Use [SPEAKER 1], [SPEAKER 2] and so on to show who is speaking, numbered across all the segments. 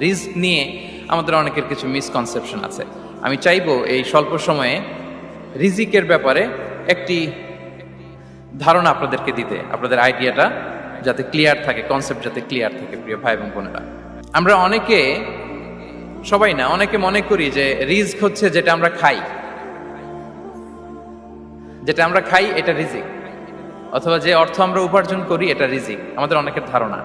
[SPEAKER 1] Risk নিয়ে আমাদের অনেকের কিছু মিসকনসেপশন আছে। আমি চাইব এই স্বল্প সময়ে রিজিকের ব্যাপারে একটি ধারণা আপনাদেরকে দিতে, আপনাদের আইডিয়াটা যাতে ক্লিয়ার থাকে কনসেপ্ট যাতে ক্লিয়ার থাকে, প্রিয় ভাই এবং বোনেরা। আমরা অনেকে, সবাই না, অনেকে মনে করি যে রিস্ক হচ্ছে যেটা আমরা খাই। যেটা আমরা খাই, এটা রিজিক। অথবা যে অর্থ আমরা উপার্জন করি, এটা রিজিক। আমাদের অনেকের ধারণা।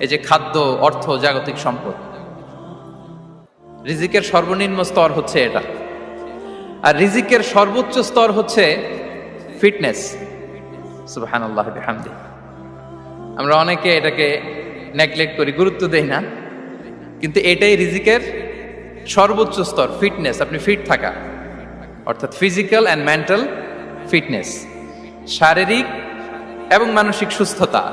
[SPEAKER 1] এই যে খাদ্য, অর্থ, জাগতিক সম্পদ। রিজিকের সর্বনিম্ন স্তর হচ্ছে এটা। আর রিজিকের সর্বোচ্চ স্তর হচ্ছে ফিটনেস। আমরা অনেকে এটাকে নেগলেক্ট করি, গুরুত্ব দেই না। কিন্তু এটাই রিজিকের সর্বোচ্চ স্তর, ফিটনেস। আপনি ফিট থাকা, অর্থাৎ ফিজিক্যাল অ্যান্ড মেন্টাল ফিটনেস। শারীরিক এবং মানসিক সুস্থতা।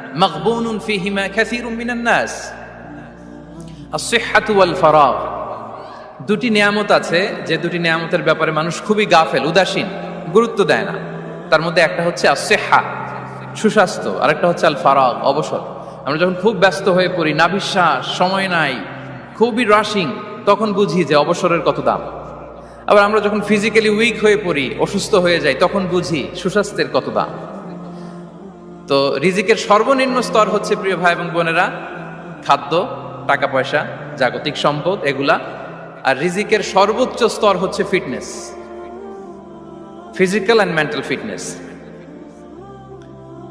[SPEAKER 1] ফিহিমা খাসিরুম মিনান নাস আসিহাতু ওয়াল ফারাগ দুটি নিয়ামত আছে, যে দুটি নিয়ামতের ব্যাপারে মানুষ খুবই গাফেল, উদাসীন, গুরুত্ব দেয় না। তার মধ্যে একটা হচ্ছে আসেহা সুস্বাস্থ্য, আরেকটা হচ্ছে আল ফারাগ অবসর। আমরা যখন খুব ব্যস্ত হয়ে পড়ি নাবিশ্বাস সময় নাই, খুবই রাশিং তখন বুঝি যে অবসরের কত দাম। আবার আমরা যখন ফিজিক্যালি উইক হয়ে পড়ি, অসুস্থ হয়ে যাই, তখন বুঝি সুস্বাস্থ্যের কত দাম। তো রিজিকের সর্বনিম্ন স্তর হচ্ছে, প্রিয় ভাই এবং বোনেরা, খাদ্য, টাকা পয়সা, জাগতিক সম্পদ, এগুলা। আর রিজিকের সর্বোচ্চ স্তর হচ্ছে fitness. Physical and mental fitness.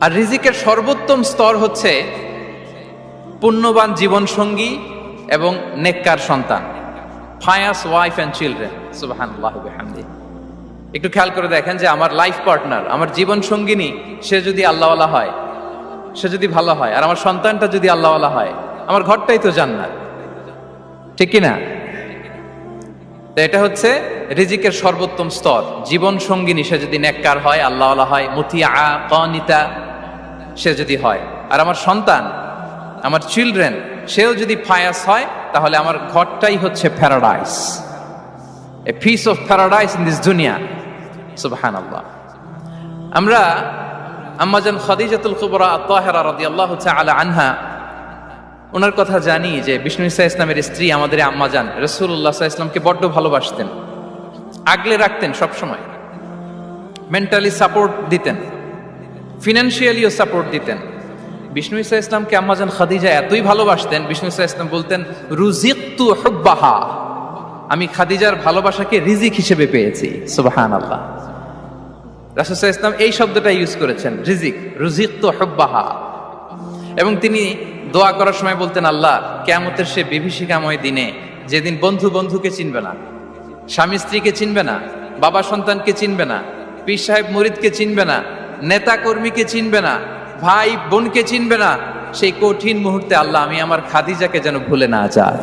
[SPEAKER 1] আর রিজিকের সর্বোত্তম স্তর হচ্ছে পুণ্যবান জীবন সঙ্গী এবং নেককার সন্তান। ফায়াস ওয়াইফ অ্যান্ড চিলড্রেন সুবাহান্লাহ হামদি একটু খেয়াল করে দেখেন যে আমার লাইফ পার্টনার আমার জীবন সঙ্গিনী সে যদি আল্লাহওয়ালা হয়, সে যদি ভালো হয়, আর আমার সন্তানটা যদি আল্লাহওয়ালা হয়, আমার ঘরটাই তো জান্নাত। ঠিক কিনা তো এটা হচ্ছে রিজিকের সর্বোত্তম স্তর। জীবন সঙ্গিনী সে যদি নেককার হয়, আল্লাহওয়ালা হয়, মুতিয়া, কনিতা, সে যদি হয়। আর আমার সন্তান, আমার চিলড্রেন সেও যদি ফায়াস হয়, তাহলে আমার ঘরটাই হচ্ছে paradise a piece of paradise in this দুনিয়া। সুবহান আল্লাহ আমরা আম্মাজান খাদিজাতুল কুবরা আত্মাহেরা রাদিয়াল্লাহু তাআলা আনহা ওনার কথা জানি যে বিষ্ণু ইসা ইসলামের স্ত্রী আমাদের আম্মাজান রসুল্লাহ ইসলামকে বড্ড ভালোবাসতেন, আগলে রাখতেন সবসময়। মেন্টালি সাপোর্ট দিতেন ফিনান্সিয়ালিও সাপোর্ট দিতেন। বিষ্ণু ইসা ইসলামকে আম্মাজান খাদিজা এতই ভালোবাসতেন, বিষ্ণু ইসা ইসলাম বলতেন, রুজিকতু হুব্বাহা। আমি খাদিজার ভালোবাসাকে রিজিক হিসেবে পেয়েছি। সুবাহান আল্লাহ রাসুসা ইসলাম এই শব্দটা ইউজ করেছেন, রিজিক। রুজিক তো হব্বাহা। এবং তিনি দোয়া করার সময় বলতেন, আল্লাহ কেমতের সে বিভীষিকাময় দিনে যেদিন বন্ধু বন্ধুকে চিনবে না, স্বামী স্ত্রীকে চিনবে না, বাবা সন্তানকে চিনবে না, পীর সাহেব মুরিদকে চিনবে না, নেতা কর্মীকে চিনবে না, ভাই বোনকে চিনবে না, সেই কঠিন মুহূর্তে আল্লাহ, আমি আমার খাদিজাকে যেন ভুলে না যাই।